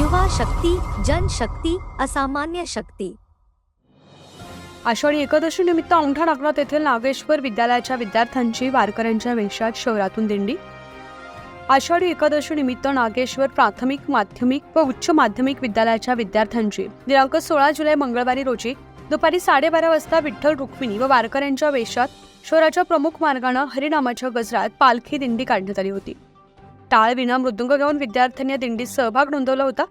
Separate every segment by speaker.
Speaker 1: युवा शक्ती जनशक्ती असामान्य शक्ती.
Speaker 2: आषाढी एकादशी निमित्त औंढा नागनाथ येथील नागेश्वर विद्यालयाच्या विद्यार्थ्यांची वारकऱ्यांच्या वेशात शहरातून दिंडी. आषाढी एकादशी निमित्त नागेश्वर प्राथमिक माध्यमिक व उच्च माध्यमिक विद्यालयाच्या विद्यार्थ्यांची दिनांक सोळा जुलै मंगळवारी रोजी दुपारी साडेबारा वाजता विठ्ठल रुक्मिणी व वारकऱ्यांच्या वेशात शहराच्या प्रमुख मार्गानं हरिनामाच्या गजरात पालखी दिंडी काढण्यात आली होती. टाळविना मृदुंग घेऊन विद्यार्थ्यांनी या दिंडीत सहभाग नोंदवला होता.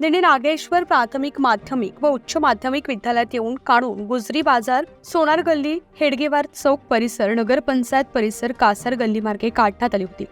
Speaker 2: दिंडी नागेश्वर प्राथमिक माध्यमिक व उच्च माध्यमिक विद्यालयात येऊन काढून गुजरी बाजार सोनार गल्ली हेडगेवार चौक परिसर नगरपंचायत परिसर कासार गल्ली मार्गे काढण्यात आली होती.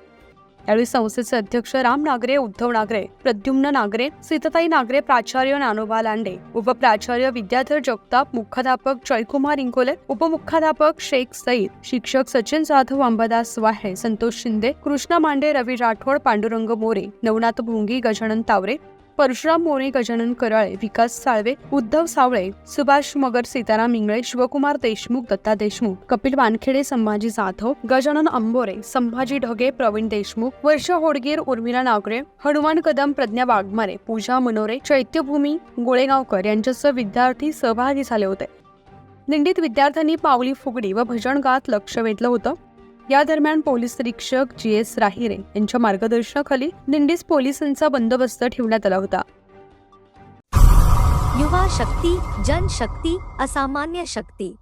Speaker 2: यावेळी संस्थेचे अध्यक्ष राम नागरे उद्धव नागरे प्रद्युम्न नागरे सीताताई नागरे प्राचार्य नानोबा लांडे उपप्राचार्य विद्याधर जगताप मुख्याध्यापक जयकुमार इंगोले उपमुख्याध्यापक शेख सईद शिक्षक सचिन जाधव अंबादास वाहे संतोष शिंदे कृष्णा मांडे रवी राठोड पांडुरंग मोरे नवनाथ भोंगी गजानन तावरे परशुराम मोरे गजानन कराळे विकास साळवे उद्धव सावळे सुभाष मगर सीताराम इंगळे शिवकुमार देशमुख दत्ता देशमुख कपिल वानखेडे संभाजी जाधव गजानन अंबोरे संभाजी ढगे प्रवीण देशमुख वर्ष होडगीर उर्मिला नागरे हनुमान कदम प्रज्ञा वाघमारे पूजा मनोरे चैत्यभूमी गोळेगावकर यांच्यासह विद्यार्थी सहभागी झाले होते. दिंडीत विद्यार्थ्यांनी पावली फुगडी व भजन गात लक्ष वेधलं होतं. या दरम्यान पोलीस निरीक्षक जी एस राहिरे यांच्या मार्गदर्शनाखाली दिंडीस पोलिसांचा बंदोबस्त ठेवण्यात आला होता.
Speaker 1: युवा शक्ती जनशक्ती असामान्य शक्ती.